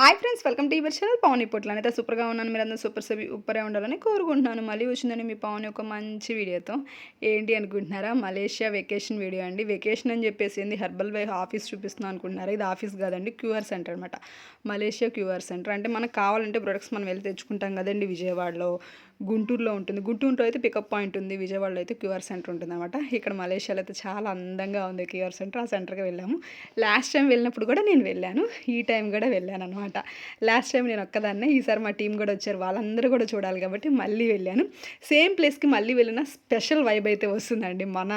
Hi friends welcome to your channel Pavan ఇప్పట్లో. అయితే సూపర్గా ఉన్నాను. మీరు అందరూ సూపర్ సబి ఉప్పరే ఉండాలని కోరుకుంటున్నాను. మళ్ళీ వచ్చిందని మీ పవన్ ఒక మంచి వీడియోతో. ఏంటి అనుకుంటున్నారా? మలేషియా వెకేషన్ వీడియో అండి. వెకేషన్ అని చెప్పేసి ఏంది? హెర్బల్ వై ఆఫీస్ చూపిస్తున్నాను అనుకుంటున్నారా? ఇది ఆఫీస్ కాదండి క్యూఆర్ సెంటర్ అనమాట మలేషియా క్యూఆర్ సెంటర్ అంటే మనకు కావాలంటే ప్రొడక్ట్స్ మనం వెళ్ళి తెచ్చుకుంటాం కదండి విజయవాడలో. గుంటూరులో ఉంటుంది. గుంటూరులో అయితే పికప్ పాయింట్ ఉంది. విజయవాడలో అయితే క్యూఆర్ సెంటర్ ఉంటుంది అనమాట ఇక్కడ మలేషియాలో అయితే చాలా అందంగా ఉంది క్యూఆర్ సెంటర్. ఆ సెంటర్కి వెళ్ళాము. లాస్ట్ టైం వెళ్ళినప్పుడు కూడా నేను వెళ్ళాను. ఈ టైం కూడా వెళ్ళాను అనమాట లాస్ట్ టైం నేను ఒక్కదాన్నే. ఈసారి మా టీం కూడా వచ్చారు. వాళ్ళందరూ కూడా చూడాలి కాబట్టి మళ్ళీ వెళ్ళాను. సేమ్ ప్లేస్కి మళ్ళీ వెళ్ళిన స్పెషల్ వైబ్ అయితే వస్తుందండి. మన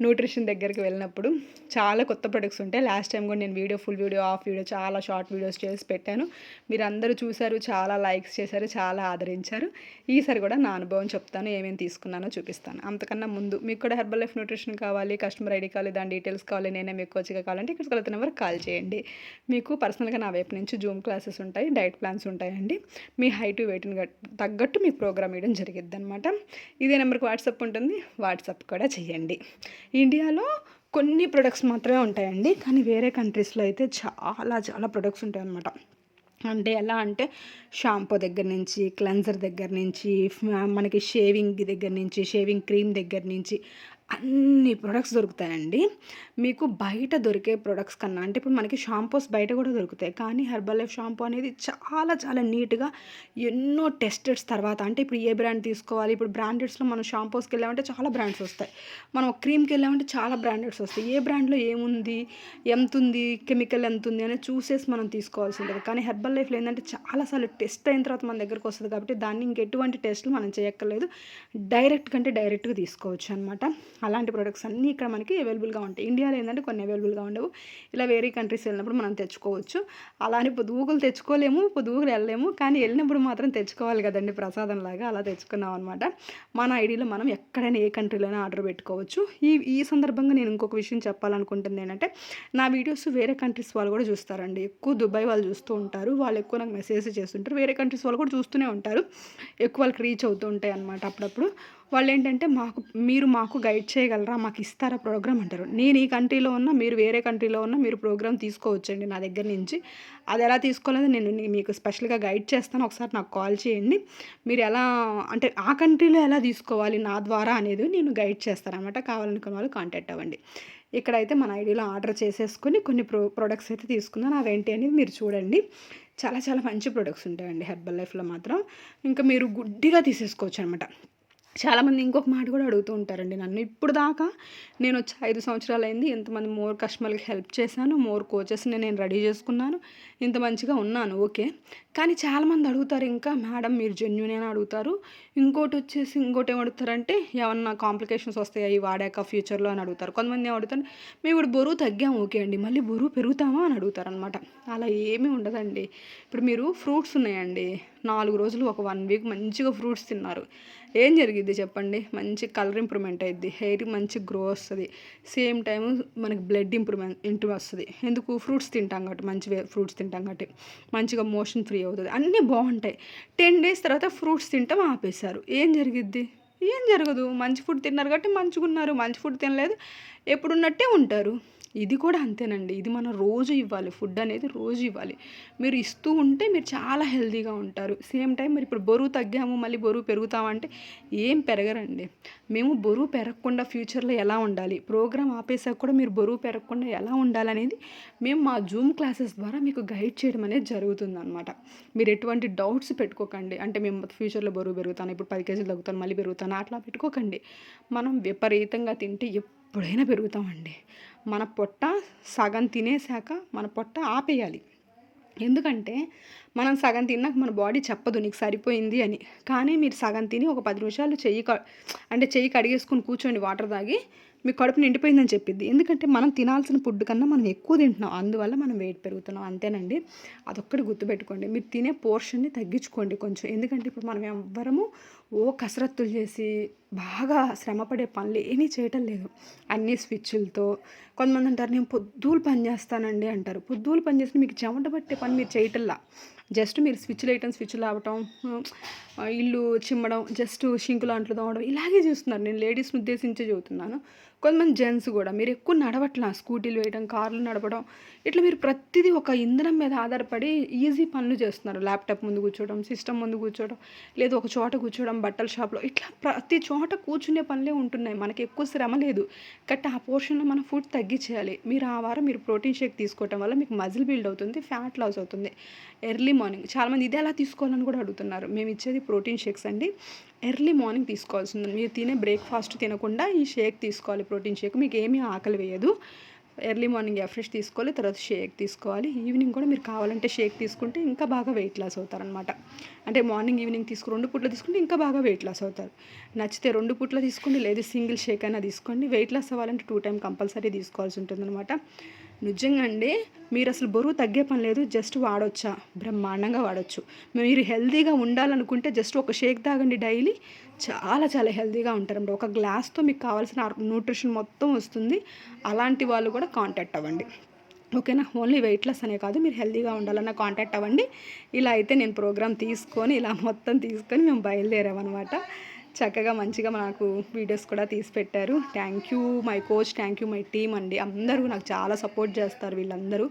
న్యూట్రిషన్ దగ్గరికి వెళ్ళినప్పుడు చాలా కొత్త ప్రొడక్ట్స్ ఉంటాయి. లాస్ట్ టైం కూడా నేను video full video of video చాలా షార్ట్ వీడియోస్ చేసి పెట్టాను. మీరు అందరూ చూశారు. చాలా లైక్స్ చేశారు. చాలా ఆదరించారు. ఈ ఈసారి కూడా నా అనుభవం చెప్తాను ఏమేమి తీసుకున్నానో చూపిస్తాను. అంతకన్నా ముందు మీకు కూడా హెర్బల్ లైఫ్ న్యూట్రిషన్ కావాలి కస్టమర్ ఐడి కావాలి దాని డీటెయిల్స్ కావాలి నేనే మీకు కోచ్గా కావాలంటే ఇక్కడ కలుగుతున్న వరకు కాల్ చేయండి. మీకు పర్సనల్గా నా వైపు నుంచి జూమ్ క్లాసెస్ ఉంటాయి డైట్ ప్లాన్స్ ఉంటాయండి. మీ హైట్ వెయిట్ని తగ్గట్టు మీ ప్రోగ్రామ్ ఇవ్వడం జరిగిద్ది అనమాట ఇదే నెంబర్కి వాట్సాప్ ఉంటుంది వాట్సాప్ కూడా చేయండి. ఇండియాలో కొన్ని ప్రొడక్ట్స్ మాత్రమే ఉంటాయండి కానీ వేరే కంట్రీస్లో అయితే చాలా చాలా ప్రొడక్ట్స్ ఉంటాయన్నమాట. అంటే ఎలా అంటే షాంపూ దగ్గర నుంచి క్లెన్జర్ దగ్గర నుంచి మనకి షేవింగ్ దగ్గర నుంచి షేవింగ్ క్రీమ్ దగ్గర నుంచి అన్ని ప్రొడక్ట్స్ దొరుకుతాయండి. మీకు బయట దొరికే ప్రొడక్ట్స్ కన్నా అంటే ఇప్పుడు మనకి షాంపూస్ బయట కూడా దొరుకుతాయి. కానీ హెర్బల్ లైఫ్ షాంపూ అనేది చాలా చాలా నీట్గా ఎన్నో టెస్టెడ్స్ తర్వాత అంటే ఇప్పుడు ఏ బ్రాండ్ తీసుకోవాలి? ఇప్పుడు బ్రాండెడ్స్లో మనం షాంపూస్కి వెళ్ళామంటే చాలా బ్రాండ్స్ వస్తాయి. మనం క్రీమ్కి వెళ్ళామంటే చాలా బ్రాండెడ్స్ వస్తాయి. ఏ బ్రాండ్లో ఏముంది? ఎంత ఉంది కెమికల్ ఎంత ఉంది అనేది చూసేసి మనం తీసుకోవాల్సి ఉంటుంది. కానీ హెర్బల్ లైఫ్లో ఏంటంటే చాలాసార్లు టెస్ట్ అయిన తర్వాత మన దగ్గరకు వస్తుంది కాబట్టి దాన్ని ఇంకెటువంటి టెస్ట్లు మనం చేయక్కర్లేదు. డైరెక్ట్ కంటే డైరెక్ట్గా తీసుకోవచ్చు అనమాట అలాంటి ప్రొడక్ట్స్ అన్నీ ఇక్కడ మనకి అవైలబుల్గా ఉంటాయి. ఇండియాలో ఏంటంటే కొన్ని అవైలబుల్గా ఉండవు. ఇలా వేరే కంట్రీస్ వెళ్ళినప్పుడు మనం తెచ్చుకోవచ్చు. అలానే పొదుగులు తెచ్చుకోలేము పొదుగులు వెళ్ళలేము. కానీ వెళ్ళినప్పుడు మాత్రం తెచ్చుకోవాలి కదండి ప్రసాదం లాగా. అలా తెచ్చుకున్నాం అనమాట మన ఐడిలో మనం ఎక్కడైనా ఏ కంట్రీలోనే ఆర్డర్ పెట్టుకోవచ్చు. ఈ ఈ సందర్భంగా నేను ఇంకొక విషయం చెప్పాలనుకుంటుంది ఏంటంటే నా వీడియోస్ వేరే కంట్రీస్ వాళ్ళు కూడా చూస్తారండి. ఎక్కువ దుబాయ్ వాళ్ళు చూస్తూ ఉంటారు. వాళ్ళు ఎక్కువ నాకు మెసేజ్ చేస్తుంటారు. వేరే కంట్రీస్ వాళ్ళు కూడా చూస్తూనే ఉంటారు. ఎక్కువ వాళ్ళకి రీచ్ అవుతూ ఉంటాయి అనమాట అప్పుడప్పుడు. వాళ్ళు ఏంటంటే మాకు మీరు మాకు గైడ్ చేయగలరా మాకు ఇస్తారా ప్రోగ్రామ్ అంటారు. నేను ఈ కంట్రీలో ఉన్నా మీరు వేరే కంట్రీలో ఉన్నా మీరు ప్రోగ్రామ్ తీసుకోవచ్చండి నా దగ్గర నుంచి. అది ఎలా తీసుకోలేదు నేను మీకు స్పెషల్గా గైడ్ చేస్తాను. ఒకసారి నాకు కాల్ చేయండి. మీరు ఎలా అంటే ఆ కంట్రీలో ఎలా తీసుకోవాలి నా ద్వారా అనేది నేను గైడ్ చేస్తాను అనమాట కావాలనుకున్న వాళ్ళు కాంటాక్ట్ అవ్వండి. ఇక్కడైతే మన ఐడిలో ఆర్డర్ చేసేసుకొని కొన్ని ప్రో ప్రొడక్ట్స్ అయితే తీసుకున్నాను. అవేంటి అనేది మీరు చూడండి. చాలా చాలా మంచి ప్రొడక్ట్స్ ఉంటాయండి హెర్బల్ లైఫ్లో మాత్రం. ఇంకా మీరు గుడ్డిగా తీసేసుకోవచ్చు అనమాట చాలామంది ఇంకొక మాట కూడా అడుగుతూ ఉంటారండి నన్ను. ఇప్పుడు దాకా నేను వచ్చి ఐదు సంవత్సరాలు అయింది ఎంతమంది మోర్ కస్టమర్కి హెల్ప్ చేశాను మోర్ కోచెస్ని నేను రెడీ చేసుకున్నాను ఇంత మంచిగా ఉన్నాను. ఓకే? కానీ చాలామంది అడుగుతారు ఇంకా మేడం మీరు జెన్యున్ అని అడుగుతారు. ఇంకోటి వచ్చేసి ఇంకోటి ఏం అడుగుతారంటే ఏమన్నా కాంప్లికేషన్స్ వస్తాయి? వాడాక ఫ్యూచర్లో అని అడుగుతారు. కొంతమంది ఏం అడుగుతారు మేము ఇప్పుడు బరువు తగ్గాము ఓకే అండి. మళ్ళీ బరువు పెరుగుతామా? అని అడుగుతారు అనమాట అలా ఏమీ ఉండదండి. ఇప్పుడు మీరు ఫ్రూట్స్ ఉన్నాయండి. నాలుగు రోజులు ఒక వన్ వీక్ మంచిగా ఫ్రూట్స్ తిన్నారు. ఏం జరిగిద్ది చెప్పండి? మంచి కలర్ ఇంప్రూవ్మెంట్ అయ్యిద్ది హెయిర్ మంచి గ్రో వస్తుంది. సేమ్ టైం మనకి బ్లడ్ ఇంప్రూవ్మెంట్ ఇంటూ వస్తుంది. ఎందుకు? ఫ్రూట్స్ తింటాం కాబట్టి మంచి ఫ్రూట్స్ తింటాం కాబట్టి. మంచిగా మోషన్ ఫ్రీ అవుతుంది. అన్నీ బాగుంటాయి. టెన్ డేస్ తర్వాత ఫ్రూట్స్ తింటాం ఆపేశారు. ఏం జరిగిద్ది? ఏం జరగదు. మంచి ఫుడ్ తిన్నారు కాబట్టి మంచిగా ఉన్నారు మంచి ఫుడ్ తినలేదు. ఎప్పుడున్నట్టే ఉంటారు. ఇది కూడా అంతేనండి. ఇది మనం రోజు ఇవ్వాలి. ఫుడ్ అనేది రోజు ఇవ్వాలి. మీరు ఇస్తూ ఉంటే మీరు చాలా హెల్తీగా ఉంటారు. సేమ్ టైం మీరు ఇప్పుడు బరువు తగ్గాము మళ్ళీ బరువు పెరుగుతామంటే ఏం పెరగరండి. మేము బరువు పెరగకుండా ఫ్యూచర్లో ఎలా ఉండాలి? ప్రోగ్రామ్ ఆపేసాక కూడా మీరు బరువు పెరగకుండా ఎలా ఉండాలనేది మేము మా జూమ్ క్లాసెస్ ద్వారా మీకు గైడ్ చేయడం అనేది జరుగుతుంది అనమాట మీరు ఎటువంటి డౌట్స్ పెట్టుకోకండి. అంటే మేము ఫ్యూచర్లో బరువు పెరుగుతాను ఇప్పుడు పది కేజీలు తగ్గుతాను మళ్ళీ పెరుగుతాను అట్లా పెట్టుకోకండి. మనం విపరీతంగా తింటే ఎప్పుడైనా పెరుగుతామండి. మన పొట్ట సగం తినేసాక మన పొట్ట ఆపేయాలి. ఎందుకంటే మనం సగం తిన్నాక మన బాడీ చెప్పదు నీకు సరిపోయింది అని. కానీ మీరు సగం తిని ఒక పది నిమిషాలు చెయ్యి అంటే చెయ్యి కడిగేసుకుని కూర్చోండి వాటర్ తాగి మీ కడుపు నిండిపోయిందని చెప్పింది. ఎందుకంటే మనం తినాల్సిన ఫుడ్ కన్నా మనం ఎక్కువ తింటున్నాం. అందువల్ల మనం వెయిట్ పెరుగుతున్నాం. అంతేనండి. అదొక్కటి గుర్తుపెట్టుకోండి. మీరు తినే పోర్షన్ని తగ్గించుకోండి కొంచెం. ఎందుకంటే ఇప్పుడు మనం ఎవ్వరము ఓ కసరత్తులు చేసి బాగా శ్రమపడే పనులు ఏమీ చేయటం లేదు. అన్ని స్విచ్లతో కొంతమంది అంటారు నేను పొద్దులు పని చేస్తానండి అంటారు. పొద్దులు పని మీకు చెమట పట్టే పని మీరు చేయటంలా? జస్ట్ మీరు స్విచ్లు వేయటం స్విచ్లు ఆవటం ఇల్లు చిమ్మడం జస్ట్ షింకులు అంట్లు తోమడం ఇలాగే చూస్తున్నారు. నేను లేడీస్ని ఉద్దేశించే చెబుతున్నాను. కొంతమంది జెంట్స్ కూడా మీరు ఎక్కువ నడవట్లా స్కూటీలు వేయడం కార్లు నడపడం ఇట్లా మీరు ప్రతిదీ ఒక ఇంధనం మీద ఆధారపడి ఈజీ పనులు చేస్తున్నారు. ల్యాప్టాప్ ముందు కూర్చోవడం సిస్టమ్ ముందు కూర్చోవడం లేదు ఒక చోట కూర్చోవడం బట్టల షాప్లో ఇట్లా ప్రతి చోట కూర్చునే పనులే ఉంటున్నాయి. మనకి ఎక్కువ శ్రమ లేదు. కట్ ఆ పోర్షన్లో మనం ఫుడ్ తగ్గించేయాలి. మీరు ఆ వారం మీరు ప్రోటీన్ షేక్ తీసుకోవటం వల్ల మీకు మజిల్ బిల్డ్ అవుతుంది ఫ్యాట్ లాస్ అవుతుంది. ఎర్లీ మార్నింగ్ చాలామంది ఇది ఎలా తీసుకోవాలని కూడా అడుగుతున్నారు. మేము ఇచ్చేది ప్రోటీన్ షేక్స్ అండి. ఎర్లీ మార్నింగ్ తీసుకోవాల్సింది. మీరు తినే బ్రేక్ఫాస్ట్ తినకుండా ఈ షేక్ తీసుకోవాలి ప్రోటీన్ షేక్. మీకు ఏమీ ఆకలి వేయదు. ఎర్లీ మార్నింగ్ ఫ్రెష్ తీసుకోవాలి తర్వాత షేక్ తీసుకోవాలి. ఈవినింగ్ కూడా మీరు కావాలంటే షేక్ తీసుకుంటే ఇంకా బాగా వెయిట్ లాస్ అవుతారనమాట అంటే మార్నింగ్ ఈవినింగ్ తీసుకు రెండు పూట్ల తీసుకుంటే ఇంకా బాగా వెయిట్ లాస్ అవుతారు. నచ్చితే రెండు పూట్ల తీసుకోండి లేదు సింగిల్ షేక్ అయినా తీసుకోండి. వెయిట్ లాస్ అవ్వాలంటే టూ టైం కంపల్సరీ తీసుకోవాల్సి ఉంటుందన్నమాట. నిజంగా అండి మీరు అసలు బరువు తగ్గే పని లేదు జస్ట్ వాడొచ్చా? బ్రహ్మాండంగా వాడచ్చు. మీరు హెల్తీగా ఉండాలనుకుంటే జస్ట్ ఒక షేక్ తాగండి డైలీ. చాలా చాలా హెల్తీగా ఉంటారండి ఒక గ్లాస్తో మీకు కావాల్సిన న్యూట్రిషన్ మొత్తం వస్తుంది. అలాంటి వాళ్ళు కూడా కాంటాక్ట్ అవ్వండి. ఓకేనా? ఓన్లీ వెయిట్ లెస్ అనే కాదు మీరు హెల్తీగా ఉండాలన్న కాంటాక్ట్ అవ్వండి. ఇలా అయితే నేను ప్రోగ్రామ్ తీసుకొని ఇలా మొత్తం తీసుకొని మేము బయలుదేరామన్నమాట. చక్కగా మంచిగా నాకు వీడియోస్ కూడా తీసి పెట్టారు. Thank you my coach thank you my team అండి. అందరూ నాకు చాలా సపోర్ట్ చేస్తారు వీళ్ళందరూ.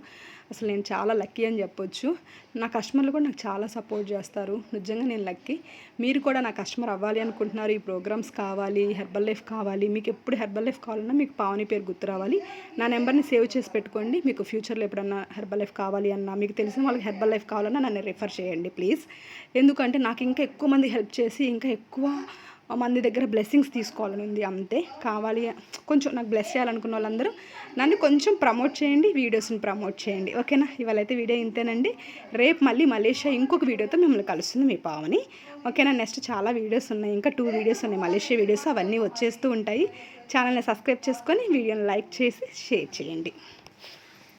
అసలు నేను చాలా లక్కీ అని చెప్పొచ్చు. నా కస్టమర్లు కూడా నాకు చాలా సపోర్ట్ చేస్తారు. నిజంగా నేను లక్కీ మీరు కూడా నా కస్టమర్ అవ్వాలి అనుకుంటున్నారు. ఈ ప్రోగ్రామ్స్ కావాలి హెర్బల్ లైఫ్ కావాలి. మీకు ఎప్పుడు హెర్బల్ లైఫ్ కావాలన్నా మీకు పావని పేరు గుర్తు రావాలి. నా నెంబర్ని సేవ్ చేసి పెట్టుకోండి. మీకు ఫ్యూచర్లో ఎప్పుడన్నా హెర్బల్ లైఫ్ కావాలి అన్నా మీకు తెలిసిన వాళ్ళకి హెర్బల్ లైఫ్ కావాలన్నా నన్ను రిఫర్ చేయండి ప్లీజ్ ఎందుకంటే నాకు ఇంకా ఎక్కువ మంది హెల్ప్ చేసి ఇంకా ఎక్కువ మంది దగ్గర బ్లెస్సింగ్స్ తీసుకోవాలని ఉంది అంతే. కావాలి కొంచెం నాకు బ్లెస్ చేయాలనుకున్న వాళ్ళందరూ నన్ను కొంచెం ప్రమోట్ చేయండి వీడియోస్ని ప్రమోట్ చేయండి. ఓకేనా ఇవాళైతే వీడియో ఇంతేనండి. రేపు మళ్ళీ మలేషియా ఇంకొక వీడియోతో మిమ్మల్ని కలుస్తుంది మీ పావని. ఓకేనా నెక్స్ట్ చాలా వీడియోస్ ఉన్నాయి. ఇంకా టూ వీడియోస్ ఉన్నాయి. మలేషియా వీడియోస్ అవన్నీ వచ్చేస్తూ ఉంటాయి. ఛానల్ని సబ్స్క్రైబ్ చేసుకొని వీడియోని లైక్ చేసి షేర్ చేయండి.